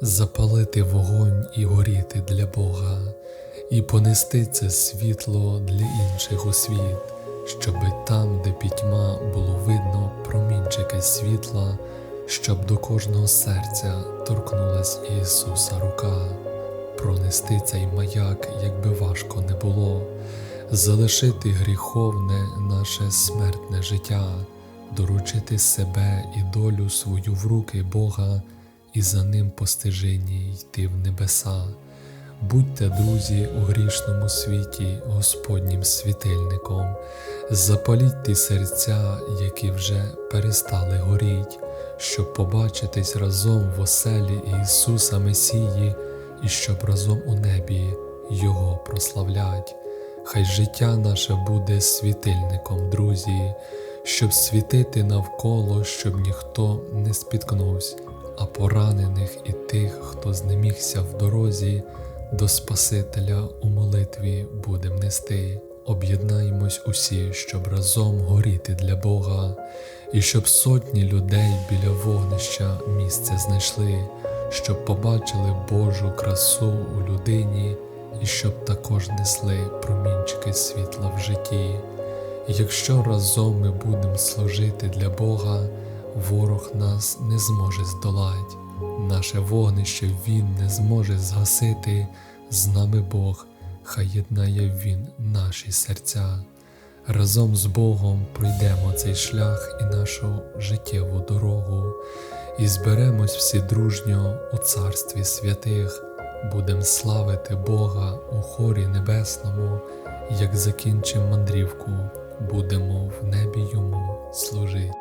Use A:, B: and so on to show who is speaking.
A: запалити вогонь і горіти для Бога, і понести це світло для інших у світ, щоби там, де пітьма, було видно промінчики світла, щоб до кожного серця торкнулась Ісуса рука, пронести цей маяк, якби важко не було, залишити гріховне наше смертне життя, доручити себе і долю свою в руки Бога і за ним по йти в небеса. Будьте, друзі, у грішному світі Господнім світильником, запаліть ті серця, які вже перестали горіть, щоб побачитись разом в оселі Ісуса Месії, і щоб разом у небі Його прославлять. Хай життя наше буде світильником, друзі, щоб світити навколо, щоб ніхто не спіткнувся, а поранених і тих, хто знемігся в дорозі, до Спасителя у молитві будем нести. Об'єднаємось усі, щоб разом горіти для Бога, і щоб сотні людей біля вогнища місце знайшли, щоб побачили Божу красу у людині, і щоб також несли промінчики світла в житті. Якщо разом ми будемо служити для Бога, ворог нас не зможе здолати, наше вогнище Він не зможе згасити, з нами Бог, хай єднає Він наші серця. Разом з Богом пройдемо цей шлях і нашу життєву дорогу, і зберемось всі дружньо у царстві святих, будем славити Бога у хорі небесному, як закінчим мандрівку, будемо в небі йому служити.